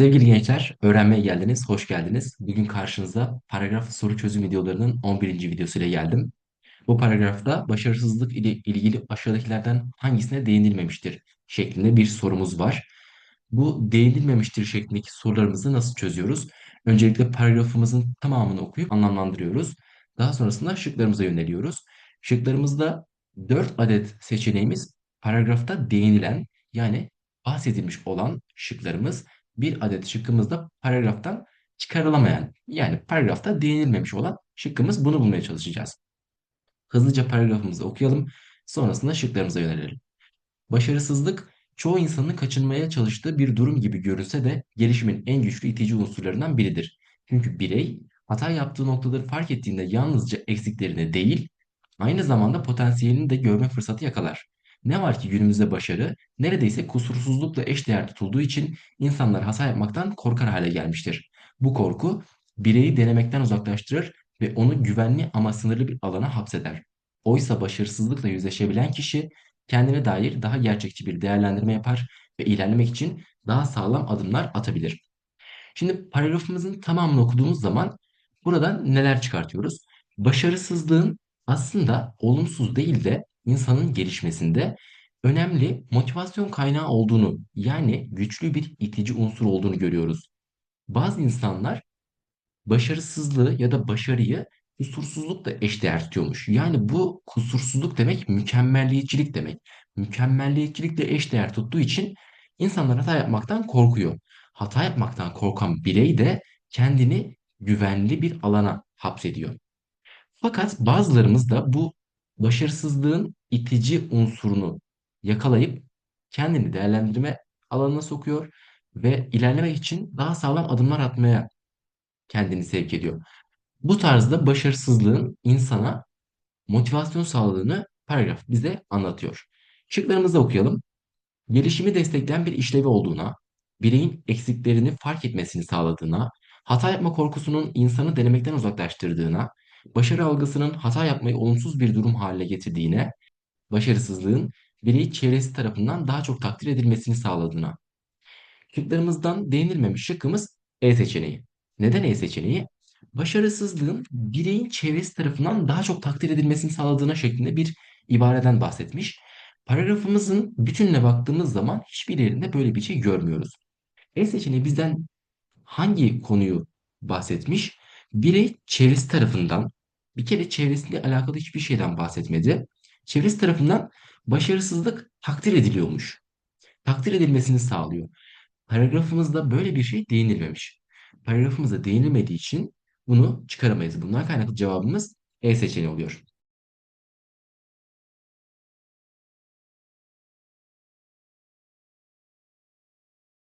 Sevgili gençler, öğrenmeye geldiniz, hoş geldiniz. Bugün karşınızda paragraf soru çözüm videolarının 11. videosuyla geldim. Bu paragrafta başarısızlık ile ilgili aşağıdakilerden hangisine değinilmemiştir şeklinde bir sorumuz var. Bu değinilmemiştir şeklindeki sorularımızı nasıl çözüyoruz? Öncelikle paragrafımızın tamamını okuyup anlamlandırıyoruz. Daha sonrasında şıklarımıza yöneliyoruz. Şıklarımızda 4 adet seçeneğimiz paragrafta değinilen yani bahsedilmiş olan şıklarımız. Bir adet şıkkımız da paragraftan çıkarılamayan yani paragrafta değinilmemiş olan şıkkımız bunu bulmaya çalışacağız. Hızlıca paragrafımızı okuyalım. Sonrasında şıklarımıza yönelelim. Başarısızlık çoğu insanın kaçınmaya çalıştığı bir durum gibi görünse de gelişimin en güçlü itici unsurlarından biridir. Çünkü birey hata yaptığı noktaları fark ettiğinde yalnızca eksiklerini değil, aynı zamanda potansiyelini de görme fırsatı yakalar. Ne var ki günümüzde başarı neredeyse kusursuzlukla eşdeğer tutulduğu için insanlar hata yapmaktan korkar hale gelmiştir. Bu korku bireyi denemekten uzaklaştırır ve onu güvenli ama sınırlı bir alana hapseder. Oysa başarısızlıkla yüzleşebilen kişi kendine dair daha gerçekçi bir değerlendirme yapar ve ilerlemek için daha sağlam adımlar atabilir. Şimdi paragrafımızın tamamını okuduğumuz zaman buradan neler çıkartıyoruz? Başarısızlığın aslında olumsuz değil de insanın gelişmesinde önemli motivasyon kaynağı olduğunu yani güçlü bir itici unsur olduğunu görüyoruz. Bazı insanlar başarısızlığı ya da başarıyı kusursuzlukla eşdeğer tutuyormuş. Yani bu kusursuzluk demek mükemmelliyetçilik demek. Mükemmelliyetçilikle eşdeğer tuttuğu için insanlar hata yapmaktan korkuyor. Hata yapmaktan korkan birey de kendini güvenli bir alana hapsediyor. Fakat bazılarımız da bu başarısızlığın itici unsurunu yakalayıp kendini değerlendirme alanına sokuyor ve ilerlemek için daha sağlam adımlar atmaya kendini sevk ediyor. Bu tarzda başarısızlığın insana motivasyon sağladığını paragraf bize anlatıyor. Şıklarımızı okuyalım. Gelişimi destekleyen bir işlevi olduğuna, bireyin eksiklerini fark etmesini sağladığına, hata yapma korkusunun insanı denemekten uzaklaştırdığına, başarı algısının hata yapmayı olumsuz bir durum haline getirdiğine, başarısızlığın bireyi çevresi tarafından daha çok takdir edilmesini sağladığına. Şıklarımızdan değinilmemiş şıkkımız E seçeneği. Neden E seçeneği? Başarısızlığın bireyin çevresi tarafından daha çok takdir edilmesini sağladığına şeklinde bir ibareden bahsetmiş. Paragrafımızın bütününe baktığımız zaman hiçbir yerinde böyle bir şey görmüyoruz. E seçeneği bizden hangi konuyu bahsetmiş? Birey çevresi tarafından bir kere çevresiyle alakalı hiçbir şeyden bahsetmedi. Çevresi tarafından başarısızlık takdir ediliyormuş. Takdir edilmesini sağlıyor. Paragrafımızda böyle bir şey değinilmemiş. Paragrafımıza değinilmediği için bunu çıkaramayız. Bundan kaynaklı cevabımız E seçeneği oluyor.